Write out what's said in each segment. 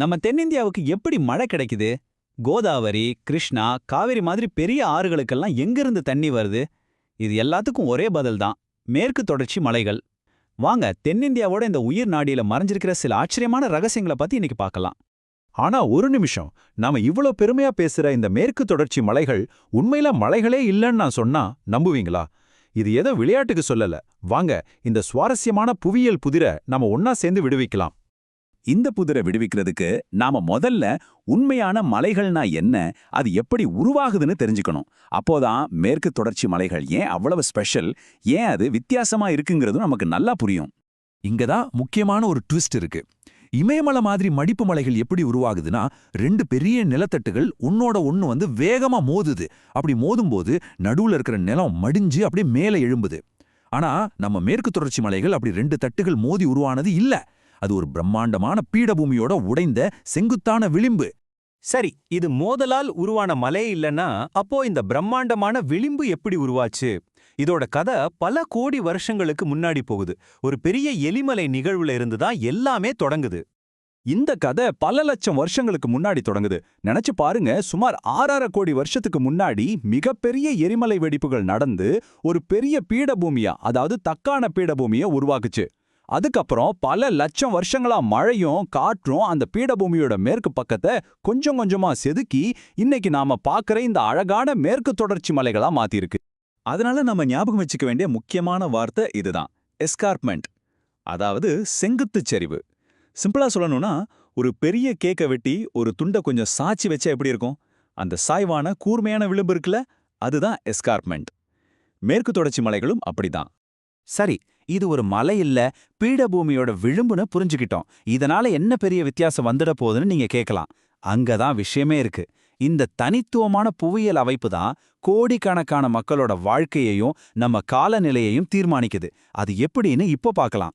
நம்ம தென்னிந்தியாவுக்கு எப்படி மழை கிடைக்குது? கோதாவரி கிருஷ்ணா காவிரி மாதிரி பெரிய ஆறுகளுக்கெல்லாம் எங்கிருந்து தண்ணி வருது? இது எல்லாத்துக்கும் ஒரே பதில் தான் மேற்கு தொடர்ச்சி மலைகள். வாங்க தென்னிந்தியாவோட இந்த உயிர் நாடியில மறைஞ்சிருக்கிற சில ஆச்சரியமான ரகசியங்களை பத்தி இன்னைக்கு பார்க்கலாம். ஆனா ஒரு நிமிஷம் நாம இவ்ளோ பெருமையா பேசுற இந்த மேற்கு தொடர்ச்சி மலைகள் உண்மையில மலைகளே இல்லைன்னு நான் சொன்னா நம்புவீங்களா? இது ஏதோ விளையாட்டுக்கு சொல்லல. வாங்க இந்த சுவாரஸ்யமான புவியியல் புதிர நாம ஒன்னா சேர்ந்து விடுவிக்கலாம். இந்த புதிரை விடுவிக்கிறதுக்கு நாம முதல்ல உண்மையான மலைகள்னா என்ன அது எப்படி உருவாகுதுன்னு தெரிஞ்சுக்கணும். அப்போதான் மேற்கு தொடர்ச்சி மலைகள் ஏன் அவ்வளவு ஸ்பெஷல் ஏன் அது வித்தியாசமா இருக்குங்கிறதும் நமக்கு நல்லா புரியும். இங்கதான் முக்கியமான ஒரு ட்விஸ்ட் இருக்கு. இமயமலை மாதிரி மடிப்பு மலைகள் எப்படி உருவாகுதுன்னா ரெண்டு பெரிய நிலத்தட்டுகள் உன்னோட ஒன்று வந்து வேகமா மோதுது. அப்படி மோதும்போது நடுவுல இருக்கிற நிலம் மடிஞ்சு அப்படியே மேலே எழும்புது. ஆனா நம்ம மேற்கு தொடர்ச்சி மலைகள் அப்படி ரெண்டு தட்டுகள் மோதி உருவானது இல்ல. அது ஒரு பிரம்மாண்டமான பீடபூமியோட உடைந்த செங்குத்தான விளிம்பு. சரி இது மோதலால் உருவான மலை இல்லனா அப்போ இந்த பிரம்மாண்டமான விளிம்பு எப்படி உருவாச்சு? இதோட கதை பல கோடி வருஷங்களுக்கு முன்னாடி போகுது. ஒரு பெரிய எலிமலை நிகழ்வுல இருந்து தான் எல்லாமே தொடங்குது. இந்த கதை பல லட்சம் வருஷங்களுக்கு முன்னாடி தொடங்குது. நினைச்சு பாருங்க சுமார் ஆறரை கோடி வருஷத்துக்கு முன்னாடி மிகப்பெரிய எரிமலை வெடிப்புகள் நடந்து ஒரு பெரிய பீடபூமியா அதாவது தக்கான பீடபூமியை உருவாக்குச்சு. அதுக்கப்புறம் பல லட்சம் வருஷங்களா மழையும் காற்றும் அந்த பீடபூமியோட மேற்கு பக்கத்தை கொஞ்சம் கொஞ்சமா செதுக்கி இன்னைக்கு நாம பார்க்கற இந்த அழகான மேற்கு தொடர்ச்சி மலைகளா மாத்திருக்கு அதனால நம்ம ஞாபகம் வச்சுக்க வேண்டிய முக்கியமான வார்த்தை இதுதான் எஸ்கார்ப்மெண்ட் அதாவது செங்குத்துச் சரிவு சிம்பிளா சொல்லணும்னா ஒரு பெரிய கேக்க வெட்டி ஒரு துண்டை கொஞ்சம் சாய்ச்சி வச்சா எப்படி இருக்கும்? அந்த சாய்வான கூர்மையான விளிம்பு இருக்குல்ல அதுதான் எஸ்கார்ப்மெண்ட் மேற்கு தொடர்ச்சி மலைகளும் அப்படிதான். சரி இது ஒரு மலை இல்ல பீடபூமியோட விளிம்புன்னு புரிஞ்சுக்கிட்டோம். இதனால என்ன பெரிய வித்தியாசம் வந்துட போகுதுன்னு நீங்க கேட்கலாம் அங்கதான் விஷயமே இருக்கு. இந்த தனித்துவமான புவியியல் அமைப்பு தான் கோடிக்கணக்கான மக்களோட வாழ்க்கையையும் நம்ம காலநிலையையும் தீர்மானிக்குது. அது எப்படின்னு இப்போ பார்க்கலாம்.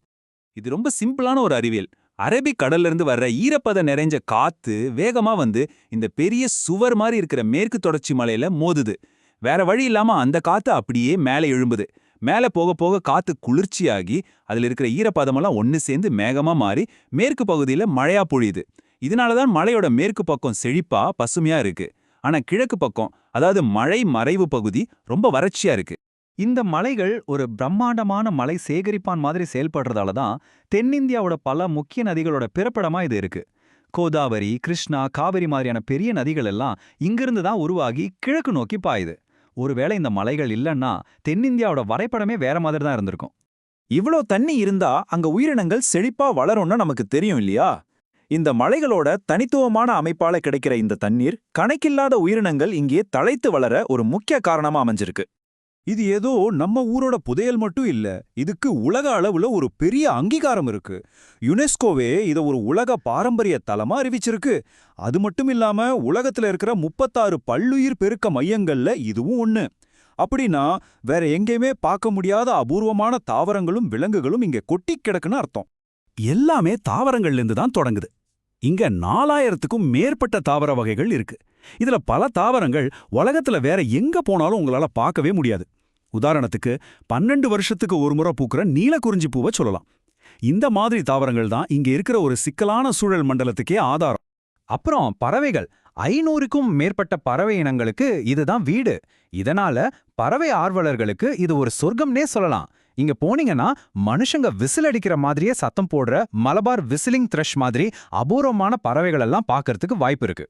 இது ரொம்ப சிம்பிளான ஒரு அறிவியல். அரபிக் கடல்ல இருந்து வர்ற ஈரப்பத நிறைஞ்ச காத்து வேகமா வந்து இந்த பெரிய சுவர் மாதிரி இருக்கிற மேற்கு தொடர்ச்சி மலையில மோதுது. வேற வழி இல்லாம அந்த காத்து அப்படியே மேலே எழும்புது. மேலே போக போக காத்து குளிர்ச்சியாகி அதுல இருக்கிற ஈரப்பதமெல்லாம் ஒன்னு சேர்ந்து மேகமா மாறி மேற்கு பகுதியில மழையா பொழியுது. இதனாலதான் மலையோட மேற்கு பக்கம் செழிப்பா பசுமையா இருக்கு. ஆனா கிழக்கு பக்கம் அதாவது மழை மறைவு பகுதி ரொம்ப வறட்சியா இருக்கு. இந்த மலைகள் ஒரு பிரம்மாண்டமான மலை சேகரிப்பான் மாதிரி செயல்படுறதால தான் தென்னிந்தியாவோட பல முக்கிய நதிகளோட பிறப்பிடமா இது இருக்கு. கோதாவரி கிருஷ்ணா காவிரி மாதிரியான பெரிய நதிகள் எல்லாம் இங்கிருந்து தான் உருவாகி கிழக்கு நோக்கி பாயுது. ஒருவேளை இந்த மலைகள் இல்லைன்னா தென்னிந்தியாவோட வரைபடமே வேற மாதிரி தான் இருந்திருக்கும். இவ்ளோ தண்ணி இருந்தா அங்க உயிரினங்கள் செழிப்பா வளரும்னு நமக்கு தெரியும் இல்லையா? இந்த மலைகளோட தனித்துவமான அமைப்பால கிடைக்கிற இந்த தண்ணீர் கணக்கில்லாத உயிரினங்கள் இங்கே தழைத்து வளர ஒரு முக்கிய காரணமா அமைஞ்சிருக்கு. இது ஏதோ நம்ம ஊரோட புதையல் மட்டும் இல்ல இதுக்கு உலக அளவுல ஒரு பெரிய அங்கீகாரம் இருக்கு. யுனெஸ்கோவே இத ஒரு உலக பாரம்பரிய தலமா அறிவிச்சிருக்கு. அது மட்டும் இல்லாம உலகத்துல இருக்கிற முப்பத்தாறு பல்லுயிர் பெருக்க மையங்கள்ல இதுவும் ஒண்ணு. அப்படின்னா வேற எங்கேயுமே பார்க்க முடியாத அபூர்வமான தாவரங்களும் விலங்குகளும் இங்க கொட்டி கிடக்குன்னு அர்த்தம். எல்லாமே தாவரங்கள்ல இருந்து தான் தொடங்குது. இங்க நாலாயிரத்துக்கும் மேற்பட்ட தாவர வகைகள் இருக்கு. இதுல பல தாவரங்கள் உலகத்துல வேற எங்க போனாலும் உங்களால பார்க்கவே முடியாது. உதாரணத்துக்கு பன்னெண்டு வருஷத்துக்கு ஒரு முறை பூக்கிற நீலக்குறிஞ்சி பூவை சொல்லலாம். இந்த மாதிரி தாவரங்கள் தான் இங்க இருக்கிற ஒரு சிக்கலான சூழல் மண்டலத்துக்கே ஆதாரம். அப்புறம் பறவைகள். ஐநூறுக்கும் மேற்பட்ட பறவை இனங்களுக்கு இதுதான் வீடு. இதனால பறவை ஆர்வலர்களுக்கு இது ஒரு சொர்க்கம்னே சொல்லலாம். இங்க போனீங்கன்னா மனுஷங்க விசில் அடிக்கிற மாதிரியே சத்தம் போடுற மலபார் விசிலிங் த்ரஷ் மாதிரி அபூர்வமான பறவைகள் எல்லாம் பார்க்கறதுக்கு வாய்ப்பு இருக்கு.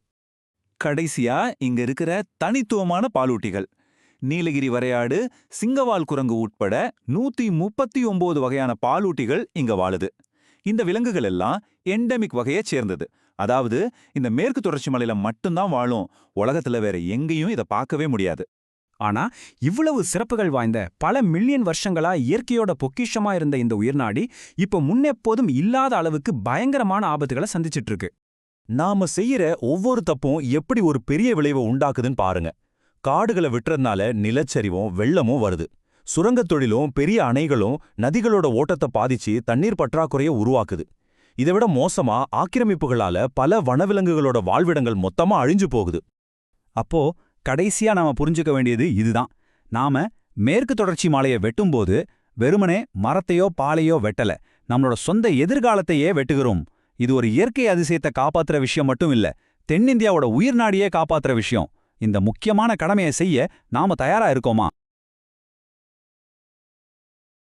கடைசியா இங்க இருக்கிற தனித்துவமான பாலூட்டிகள். நீலகிரி வரையாடு சிங்கவால் குரங்கு உட்பட நூத்தி முப்பத்தி ஒன்பது வகையான பாலூட்டிகள் இங்க வாழுது. இந்த விலங்குகள் எல்லாம் எண்டமிக் வகையைச் சேர்ந்தது. அதாவது இந்த மேற்கு தொடர்ச்சி மலையில மட்டும்தான் வாழும். உலகத்துல வேற எங்கேயும் இதை பார்க்கவே முடியாது. ஆனா இவ்வளவு சிறப்புகள் வாய்ந்த பல மில்லியன் வருஷங்களா இயற்கையோட பொக்கிஷமா இருந்த இந்த உயிர்நாடி இப்ப முன்னெப்போதும் இல்லாத அளவுக்கு பயங்கரமான ஆபத்துகளை சந்திச்சிட்டு இருக்கு நாம செய்யற ஒவ்வொரு தப்பும் எப்படி ஒரு பெரிய விளைவை உண்டாக்குதுன்னு பாருங்க. காடுகளை விட்டுறதுனால நிலச்சரிவும் வெள்ளமும் வருது. சுரங்கத் தொழிலும் பெரிய அணைகளும் நதிகளோட ஓட்டத்தை பாதிச்சு தண்ணீர் பற்றாக்குறைய உருவாக்குது. இதை விட மோசமா ஆக்கிரமிப்புகளால பல வனவிலங்குகளோட வாழ்விடங்கள் மொத்தமா அழிஞ்சு போகுது. அப்போ கடைசியா நாம புரிஞ்சுக்க வேண்டியது இதுதான். நாம மேற்கு தொடர்ச்சி மாலையை வெட்டும்போது வெறுமனே மரத்தையோ பாலையோ வெட்டல. நம்மளோட சொந்த எதிர்காலத்தையே வெட்டுகிறோம். இது ஒரு இயற்கை அதிசயத்தை காப்பாத்துற விஷயம் மட்டும் இல்ல தென்னிந்தியாவோட உயிர் நாடியே காப்பாத்துற விஷயம். இந்த முக்கியமான கடமையை செய்ய நாம தயாரா இருக்கோமா?